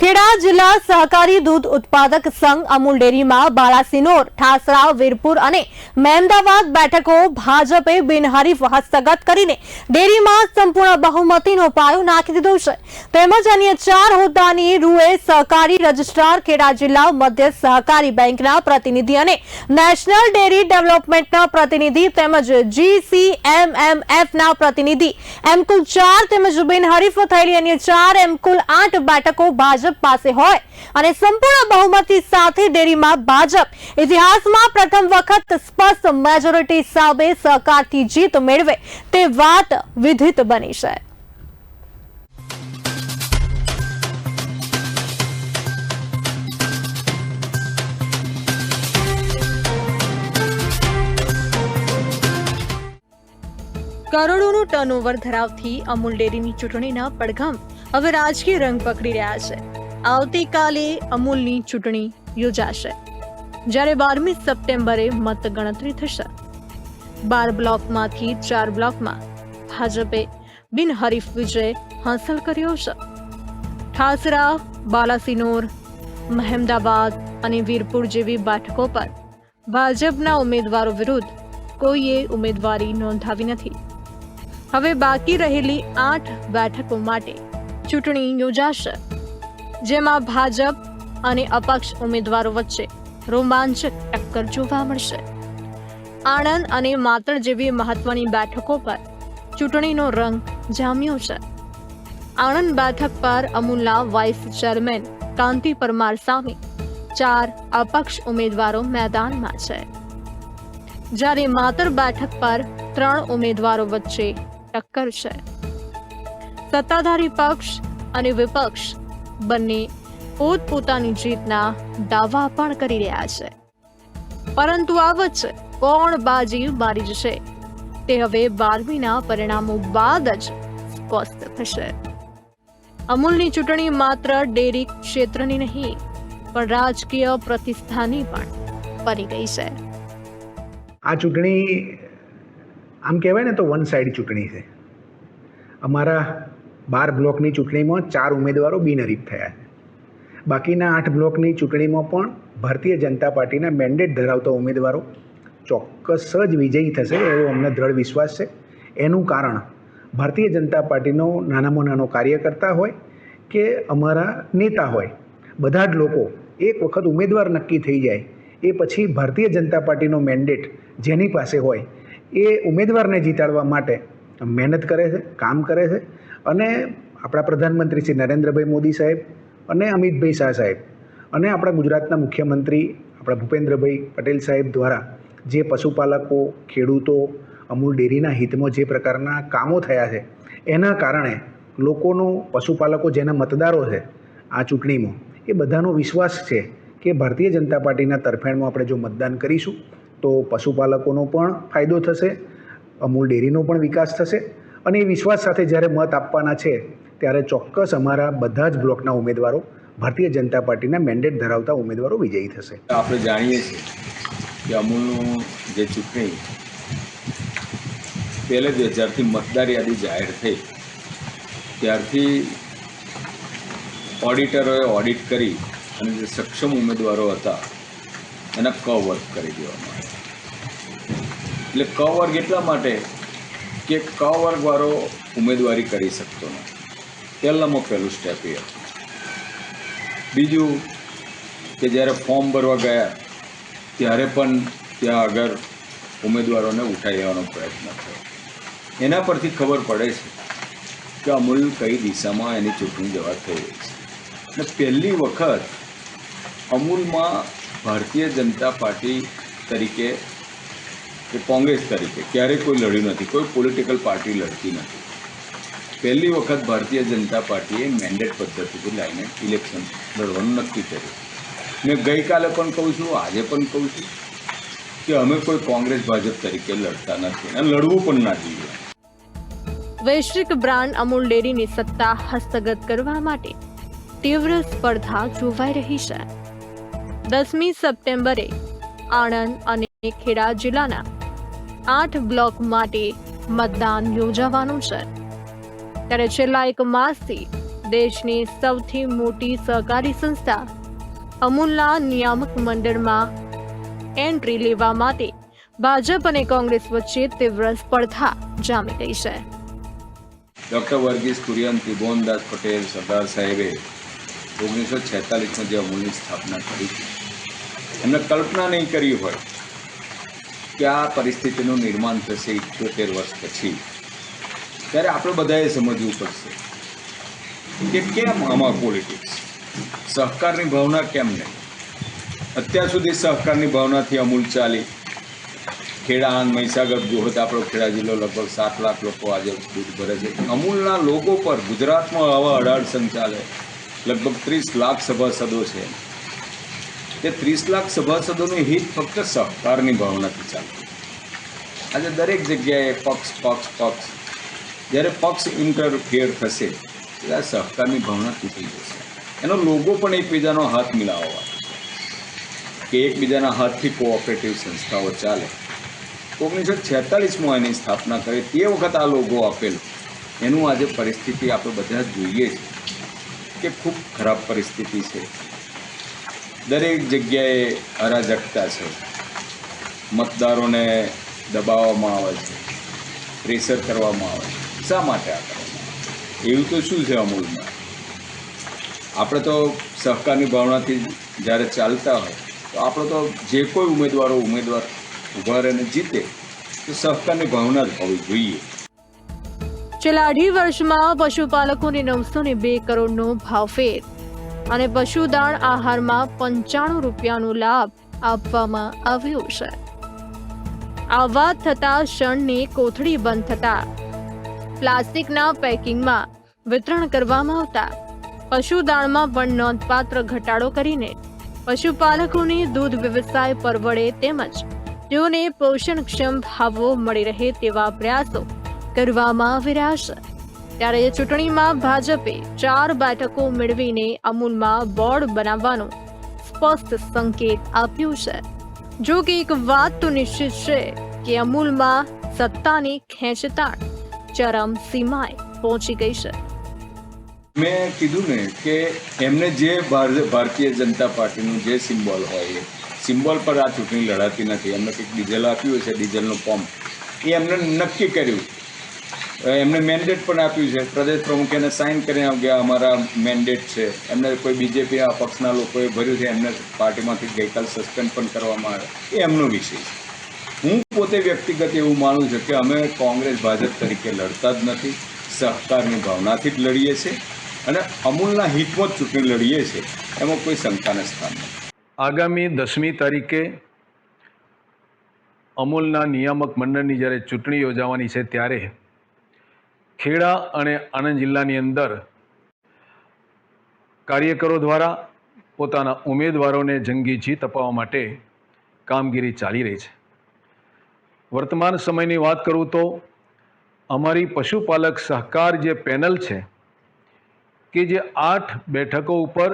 ખેડા જિલ્લા સહકારી દૂધ ઉત્પાદક સંઘ અમૂલ ડેરીમાં બાળાસિનોર, ઠાસરા, વીરપુર અને મહેમદાવાદ બેઠકો ભાજપે બિનહરીફ હસ્તગત કરીને ડેરીમાં સંપૂર્ણ બહુમતીનો પાયો નાખી દીધો છે. તેમજ અન્ય ચાર હોદ્દાની રૂએ સહકારી રજિસ્ટ્રાર ખેડા જિલ્લા મધ્ય સહકારી બેંકના પ્રતિનિધિ અને નેશનલ ડેરી ડેવલપમેન્ટના પ્રતિનિધિ તેમજ જીસીએમએમએફના પ્રતિનિધિ એમ કુલ ચાર તેમજ બિનહરીફ થયેલી અન્ય ચાર એમ કુલ આઠ બેઠકો ભાજપ પાસે હોય અને સંપૂર્ણ બહુમતી સાથે ડેરીમાં ભાજપ ઇતિહાસમાં પ્રથમ વખત સ્પષ્ટ મેજોરિટી સામે સહકારથી જીત મેળવે તે વાત વિધિત બની છે. કરોડોનું ટર્નઓવર ધરાવતી અમૂલ ડેરીની ચૂંટણીના પડઘમ હવે રાજકીય રંગ પકડી રહ્યા છે. આવતીકાલે અમૂલની ચૂંટણી યોજાશે, જ્યારે બારમી સપ્ટેમ્બરે મતગણતરી થશે. બાર બ્લોકમાંથી ચાર બ્લોકમાં ભાજપે બિનહરીફ વિજય હાંસલ કર્યો છે. ઠાસરા, બાલાસિનોર, મહેમદાબાદ અને વીરપુર જેવી બેઠકો પર ભાજપના ઉમેદવારો વિરુદ્ધ કોઈએ ઉમેદવારી નોંધાવી નથી. હવે બાકી રહેલી આઠ બેઠકો માટે ચૂંટણી યોજાશે. જેમાં ભાજપ અને અપક્ષ ઉમેદવારો વચ્ચે રોમાંચક ટક્કર જોવા મળશે. આણંદ અને માતળ જેવી મહત્વની બેઠકો પર ચૂંટણીનો રંગ જામ્યો છે. આણંદ બેઠક પર અમૂલના વાઇસ ચેરમેન કાંતિ પરમાર સામે ચાર અપક્ષ ઉમેદવારો મેદાનમાં છે. જ્યારે માતર બેઠક પર ત્રણ ઉમેદવારો વચ્ચે ટક્કર છે. સત્તાધારી પક્ષ અને વિપક્ષ બંને પોતપોતાની જીતના દાવા પણ કરી રહ્યા છે. પરંતુ આ વચ્ચે કોણ બાજી મારી જશે? તે હવે બારમીના પરિણામો બાદ જ સ્પષ્ટ થશે. અમૂલની ચૂંટણી માત્ર ડેરી ક્ષેત્રની નહીં, પણ રાજકીય પ્રતિષ્ઠાની પણ બની ગઈ છે. આ ચૂંટણી આમ કહેવાય ને તો વન સાઈડ ચૂંટણી છે. અમારા બાર બ્લોકની ચૂંટણીમાં ચાર ઉમેદવારો બિનહરીફ થયા બાકીના આઠ બ્લોકની ચૂંટણીમાં પણ ભારતીય જનતા પાર્ટીના મેન્ડેટ ધરાવતા ઉમેદવારો ચોક્કસ જ વિજયી થશે, એવો અમને દ્રઢ વિશ્વાસ છે. એનું કારણ, ભારતીય જનતા પાર્ટીનો નાનામાં નાનો કાર્યકર્તા હોય કે અમારા નેતા હોય, બધા જ લોકો એક વખત ઉમેદવાર નક્કી થઈ જાય, એ પછી ભારતીય જનતા પાર્ટીનો મેન્ડેટ જેની પાસે હોય, એ ઉમેદવારને જીતાડવા માટે મહેનત કરે છે, કામ કરે છે અને આપણા પ્રધાનમંત્રી શ્રી નરેન્દ્રભાઈ મોદી સાહેબ અને અમિતભાઈ શાહ સાહેબ અને આપણા ગુજરાતના મુખ્યમંત્રી આપણા ભૂપેન્દ્રભાઈ પટેલ સાહેબ દ્વારા જે પશુપાલકો, ખેડૂતો, અમૂલ ડેરીના હિતમાં જે પ્રકારના કામો થયા છે, એના કારણે લોકોનો, પશુપાલકો જેના મતદારો છે આ ચૂંટણીમાં, એ બધાનો વિશ્વાસ છે કે ભારતીય જનતા પાર્ટીના તરફેણમાં આપણે જો મતદાન કરીશું, તો પશુપાલકોનો પણ ફાયદો થશે, અમૂલ ડેરીનો પણ વિકાસ થશે અને એ વિશ્વાસ સાથે જ્યારે મત આપવાના છે, ત્યારે ચોક્કસ અમારા બધા જ બ્લોકના ઉમેદવારો, ભારતીય જનતા પાર્ટીના મેન્ડેટ ધરાવતા ઉમેદવારો વિજયી થશે. આપણે જાણીએ છીએ કે અમૂલનું જે ચૂંટણી પહેલે જ જ્યારથી મતદાર યાદી જાહેર થઈ, ત્યારથી ઓડિટરોએ ઓડિટ કરી અને જે સક્ષમ ઉમેદવારો હતા, એના ક વર્ગ કરી દેવામાં આવ્યા. એટલે ક વર્ગ એટલા માટે? કે ક વર્ગવાળો ઉમેદવારી કરી શકતો નથી પહેલાંમાં પહેલું સ્ટેપ એ હતું. બીજું કે જ્યારે ફોર્મ ભરવા ગયા, ત્યારે પણ ત્યાં આગળ ઉમેદવારોને ઉઠાઈ લેવાનો પ્રયત્ન થયો. એના પરથી ખબર પડે છે કે અમૂલ કઈ દિશામાં એની ચૂંટણી જવા થઈ રહી છે. અને પહેલી વખત અમૂલમાં ભારતીય જનતા પાર્ટી તરીકે કે કોંગ્રેસ તરીકે ક્યારેય કોઈ લડ્યું નથી, કોઈ પોલિટિકલ પાર્ટી લડતી નથી. પહેલી વખત ભારતીય જનતા પાર્ટીએ મેન્ડેટ પદ્ધતિથી લઈને ઇલેક્શન લડવાનું નક્કી કર્યું. મેં ગઈકાલે પણ કહું છું, આજે પણ કહું છું કે અમે કોઈ કોંગ્રેસ, ભાજપ તરીકે લડતા નથી અને લડવું પણ ના જોઈએ. વૈશ્વિક બ્રાન્ડ અમૂલ ડેરીની સત્તા હસ્તગત કરવા માટે તીવ્ર સ્પર્ધા જોવાઈ રહી છે. દસમી સપ્ટેમ્બરે આણંદ અને ખેડા જિલ્લાના આઠ બ્લોક માટે મતદાન યોજાવાનું છે. ત્યારે છેલ્લા એક માસથી દેશની સૌથી મોટી સહકારી સંસ્થા અમૂલના નિયામક મંડળમાં એન્ટ્રી લેવા માટે ભાજપ અને કોંગ્રેસ વચ્ચે તીવ્ર સ્પર્ધા જામી ગઈ છે. ડૉક્ટર વર્ગીસ કુરિયન ત્રિભુવનદાસ પટેલ સરદાર સાહેબે ઓગણીસો છેતાલીસમાં જે અમૂલની સ્થાપના કરી હતી એમને કલ્પના નહીં કરી હોય કે આ પરિસ્થિતિનું નિર્માણ થશે ઇઠ્યોતેર વર્ષ પછી? ત્યારે આપણે બધાએ સમજવું પડશે કે કેમ આમાં પોલિટિક્સ સહકારની ભાવના કેમ નહીં? અત્યાર સુધી સહકારની ભાવનાથી અમૂલ ચાલી. ખેડા આંગ મહીસાગર જોહદ આપણો ખેડા જિલ્લો લગભગ સાત લાખ લોકો આજે દૂધ ભરે છે. અમૂલના લોકો પર ગુજરાતમાં આવા અઢાર સંચાલે લગભગ ત્રીસ લાખ સભાસદો છે. તે ત્રીસ લાખ સભાસદોનું હિત ફક્ત સહકારની ભાવનાથી ચાલતું આજે દરેક જગ્યાએ પક્ષ પક્ષ પક્ષ. જ્યારે પક્ષ ઇન્ટરફેર થશે, ત્યારે આ સહકારની ભાવના તૂટી જશે. એનો લોગો પણ એકબીજાનો હાથ મિલાવવા કે એકબીજાના હાથથી કોઓપરેટિવ સંસ્થાઓ ચાલે. ઓગણીસો છેતાલીસમાં એની સ્થાપના કરી તે વખત આ લોગો આપેલો. એનું આજે પરિસ્થિતિ આપણે બધા જોઈએ છીએ કે ખૂબ ખરાબ પરિસ્થિતિ છે. દરેક જગ્યાએ અરાજકતા છે. મતદારોને દબાવવામાં આવે છે. પ્રેશર કરવામાં આવે છે. શા માટે આ એવું તો શું છે અમૂલમાં? આપણે તો સહકારની ભાવનાથી જ્યારે ચાલતા હોય, તો આપણે તો જે કોઈ ઉમેદવારો ઉમેદવાર ઊભા રહીને જીતે, તો સહકારની ભાવના જ હોવી જોઈએ. છેલ્લા અઢી વર્ષમાં પશુપાલકોને નવસો ને બે કરોડનો ભાવફેર અને પશુદાણ આહારમાં પંચાણું રૂપિયાનો લાભ આપવામાં આવ્યો છે. આ વાત થતાં શણની કોથળી બંધ થતા પ્લાસ્ટિકના પેકિંગમાં વિતરણ કરવામાં આવતા. પશુદાણમાં પણ નોંધપાત્ર ઘટાડો કરીને પશુપાલકોને દૂધ વ્યવસાય પરવડે તેમજ તેઓને પોષણક્ષમ ભાવો મળી રહે તેવા પ્રયાસો કરવામાં આવી રહ્યા છે. ત્યારે ચૂંટણીમાં ભાજપે ચાર બેઠકો મેળવીને અમૂલમાં બોર્ડ બનાવવાનો સ્પષ્ટ સંકેત આપ્યો છે. જો કે એક વાત તો નિશ્ચિત છે કે અમૂલમાં સત્તાની ખેંચતાણ ચરમ સીમાએ પહોંચી ગઈ છે. મેં કીધું ને કે એમને જે ભાર- ભારતીય જનતા પાર્ટીનું જે સિમ્બોલ હોય સિમ્બોલ પર આ ચૂંટણી લડાતી નથી. એમને કંઈક ડીઝલ આપ્યું છે ડીઝલનું પંપ. એ એમને નક્કી કર્યું. એમને મેન્ડેટ પણ આપ્યું છે. પ્રદેશ પ્રમુખ એને સાઇન કરીને ગયા અમારા મેન્ડેટ છે. એમને કોઈ બીજેપી પક્ષના લોકોએ ભર્યું છે, એમને પાર્ટીમાંથી ગઈકાલ સસ્પેન્ડ પણ કરવામાં આવે એ એમનો વિષય છે. હું પોતે વ્યક્તિગત એવું માનું છું કે અમે કોંગ્રેસ, ભાજપ તરીકે લડતા જ નથી. સહકારની ભાવનાથી જ લડીએ છીએ. અને અમૂલના હિતમાં જ ચૂંટણી લડીએ છીએ. એમાં કોઈ શંકાને સ્થાન નથી. આગામી દસમી તારીખે અમૂલના નિયામક મંડળની જ્યારે ચૂંટણી યોજાવાની છે, ત્યારે ખેડા અને આણંદ જિલ્લાની અંદર કાર્યકરો દ્વારા પોતાના ઉમેદવારોને જંગી જીત અપાવવા માટે કામગીરી ચાલી રહી છે. વર્તમાન સમયની વાત કરું તો અમારી પશુપાલક સહકાર જે પેનલ છે, કે જે આઠ બેઠકો ઉપર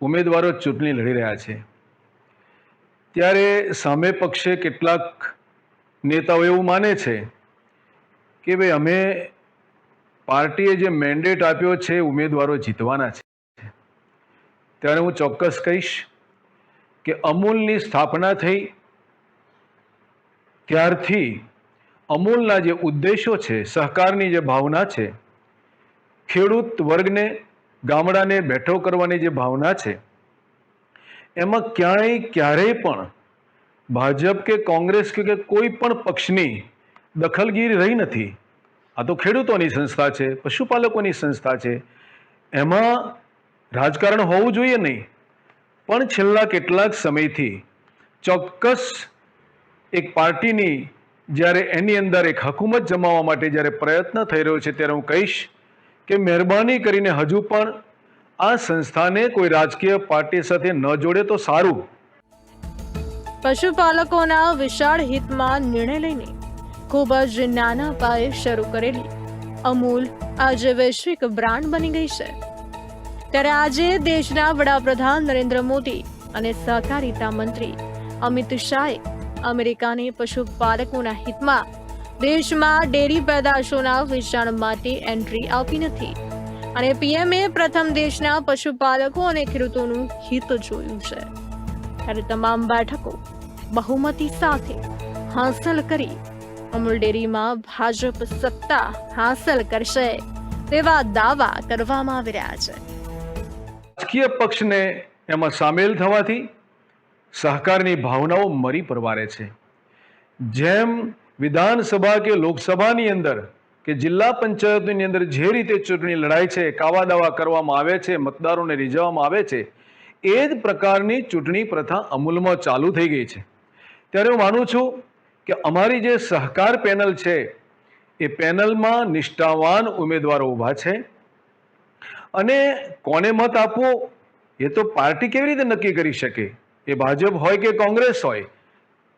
ઉમેદવારો ચૂંટણી લડી રહ્યા છે. ત્યારે સામે પક્ષે કેટલાક નેતાઓ એવું માને છે કે ભાઈ, અમે પાર્ટીએ જે મેન્ડેટ આપ્યો છે ઉમેદવારો જીતવાના છે. ત્યારે હું ચોક્કસ કહીશ કે અમૂલની સ્થાપના થઈ, ત્યારથી અમૂલના જે ઉદ્દેશો છે, સહકારની જે ભાવના છે, ખેડૂત વર્ગને, ગામડાને બેઠો કરવાની જે ભાવના છે, એમાં ક્યાંય ક્યારેય પણ ભાજપ કે કોંગ્રેસ કે કોઈ પણ પક્ષની દખલગીરી રહી નથી. આ તો ખેડૂતોની સંસ્થા છે, પશુપાલકોની સંસ્થા છે. એમાં રાજકારણ હોવું જોઈએ નહીં. પણ છેલ્લા કેટલાક સમયથી ચોક્કસ એક પાર્ટીની જ્યારે એની અંદર એક હકુમત જમાવવા માટે જ્યારે પ્રયત્ન થઈ રહ્યો છે ત્યારે હું કહીશ કે મહેરબાની કરીને હજુ પણ આ સંસ્થાને કોઈ રાજકીય પાર્ટી સાથે ન જોડે તો સારું. પશુપાલકોના વિશાળ હિતમાં નિર્ણય લઈને ખૂબ જ નાના પાયે શરૂ કરેલી. અમૂલ આજે વૈશ્વિક બ્રાન્ડ બની ગઈ છે. ત્યારે આજે દેશના વડાપ્રધાન નરેન્દ્ર મોદી અને સહકારિતા મંત્રી અમિત શાહે અમેરિકાની પશુપાલકોના હિતમાં દેશમાં ડેરી પેદાશોના વેચાણ માટે એન્ટ્રી આપી નથી. અને પીએમએ પ્રથમ દેશના પશુપાલકો અને ખેડૂતોનું હિત જોયું છે. ત્યારે તમામ બેઠકો બહુમતી સાથે હાંસલ કરી અમૂલ ડેરીમાં ભાજપ સત્તા હાંસલ કરશે તેવા દાવા કરવામાં આવી રહ્યા છે. રાજકીય પક્ષને એમાં સામેલ થવાથી સહકારની ભાવનાઓ મરી પરવારે છે. જેમ વિધાનસભા કે લોકસભાની અંદર કે જિલ્લા પંચાયતની અંદર જે રીતે ચૂંટણી લડાય છે, કાવા દાવા કરવામાં આવે છે, મતદારોને રીઝવવામાં આવે છે, એ જ પ્રકારની ચૂંટણી પ્રથા અમૂલમાં ચાલુ થઈ ગઈ છે. ત્યારે હું માનું છું કે અમારી જે સહકાર પેનલ છે, એ પેનલમાં નિષ્ઠાવાન ઉમેદવારો ઊભા છે. અને કોને મત આપવો, એ તો પાર્ટી કેવી રીતે નક્કી કરી શકે? એ ભાજપ હોય કે કોંગ્રેસ હોય?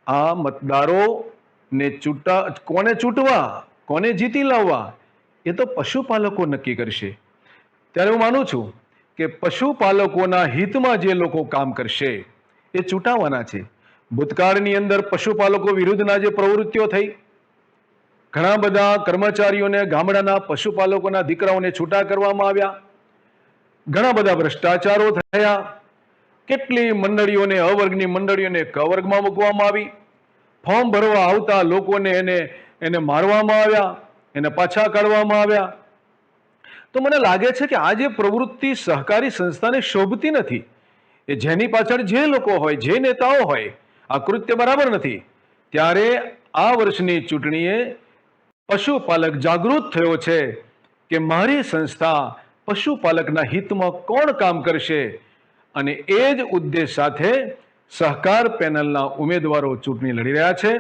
આ મતદારોને ચૂંટા, કોને ચૂંટવા, કોને જીતી લાવવા, એ તો પશુપાલકો નક્કી કરશે. ત્યારે હું માનું છું કે પશુપાલકોના હિતમાં જે લોકો કામ કરશે, એ ચૂંટાવાના છે. ભૂતકાળની અંદર પશુપાલકો વિરુદ્ધના જે પ્રવૃત્તિઓ થઈ, ઘણા બધા કર્મચારીઓને ગામડાના પશુપાલકોના દીકરાઓને છૂટા કરવામાં આવ્યા, ઘણા બધા ભ્રષ્ટાચારો થયા, કેટલી મંડળીઓને, અવર્ગની મંડળીઓને કવર્ગમાં મૂકવામાં આવી, ફોર્મ ભરવા આવતા લોકોને એને એને મારવામાં આવ્યા, એને પાછા કાઢવામાં આવ્યા. તો મને લાગે છે કે આ જે પ્રવૃત્તિ સહકારી સંસ્થાને શોભતી નથી, એ જેની પાછળ જે લોકો હોય, જે નેતાઓ હોય આ કૃત્ય બરાબર નથી. ત્યારે આ વર્ષની ચૂંટણીએ પશુપાલક જાગૃત થયો છે કે મારી સંસ્થા પશુપાલકના હિતમાં કોણ કામ કરશે અને એ જ ઉદ્દેશ સાથે સહકાર પેનલના ઉમેદવારો ચૂંટણી લડી રહ્યા છે.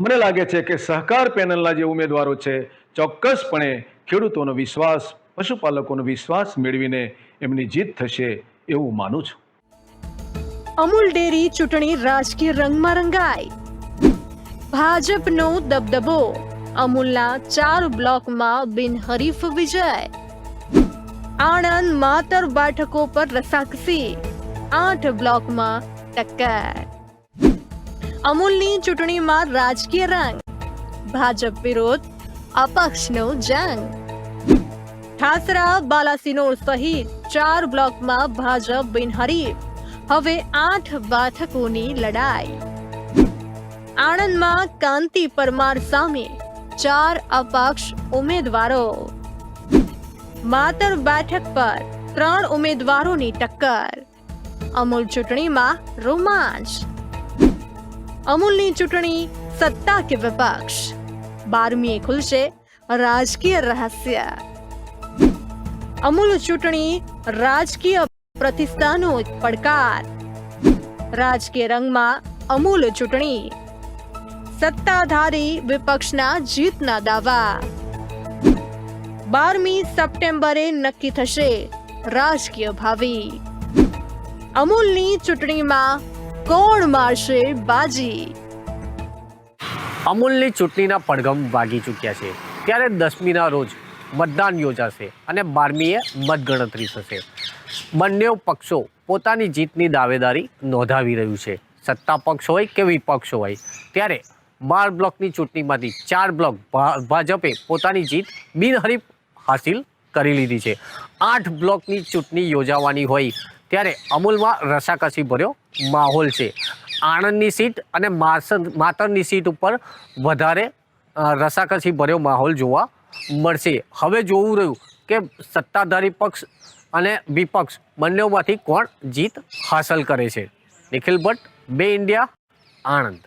મને લાગે છે કે સહકાર પેનલના જે ઉમેદવારો છે, ચોક્કસપણે ખેડૂતોનો વિશ્વાસ, પશુપાલકોનો વિશ્વાસ મેળવીને એમની જીત થશે એવું માનું છું. અમૂલ ડેરી ચૂંટણી રાજકીય રંગમાં રંગાઈ ભાજપનો દબદબો અમૂલના ચાર બ્લોકમાં બિનહરીફ વિજય આણંદ માતર બેઠકો પર રસાકસી આઠ બ્લોકમાં ટક્કર અમૂલની ચૂંટણીમાં રાજકીય રંગ ભાજપ વિરોધ અપક્ષનો જંગ ઠાસરા બાલાસિનોર સહિત ચાર બ્લોકમાં ભાજપ બિનહરીફ હવે આઠ બેઠકોની લડાઈ. આણંદમાં કાંતિ પરમાર સામે ચાર અપક્ષ ઉમેદવારો. માતર બેઠક પર ત્રણ ઉમેદવારોની ટક્કર. અમૂલ ચૂંટણીમાં રોમાંચ. અમૂલની ચૂંટણી સત્તા કે વિપક્ષ? બારમીએ ખુલશે રાજકીય રહસ્ય. અમૂલ ચૂંટણી રાજકીય પ્રતિષ્ઠાનો પડકાર. રાજકીય રંગમાં અમૂલ ચૂંટણી. સત્તાધારી વિપક્ષના જીતના દાવા. બારમી સપ્ટેમ્બરે નક્કી થશે રાજકીય ભાવિ. અમૂલની ચૂંટણીમાં કોણ મારશે બાજી? અમૂલની ચૂંટણીના પડઘમ વાગી ચૂક્યા છે. ત્યારે દસમીના રોજ મતદાન યોજાશે અને બારમીએ મતગણતરી થશે. બંને પક્ષો પોતાની જીતની દાવેદારી નોંધાવી રહ્યું છે. સત્તા પક્ષ હોય કે વિપક્ષ હોય, ત્યારે બાર બ્લોકની ચૂંટણીમાંથી ચાર બ્લોક ભાજપે પોતાની જીત બિનહરીફ હાસિલ કરી લીધી છે. આઠ બ્લોકની ચૂંટણી યોજાવાની હોય, ત્યારે અમૂલમાં રસાકસી ભર્યો માહોલ છે. આણંદની સીટ અને માતરની સીટ ઉપર વધારે રસાકસી ભર્યો માહોલ જોવા મળશે. હવે જોવું રહ્યું કે સત્તાધારી પક્ષ અને વિપક્ષ બંનેમાંથી કોણ જીત હાંસલ કરે છે? નિખિલ ભટ્ટ બે ઇન્ડિયા આણંદ.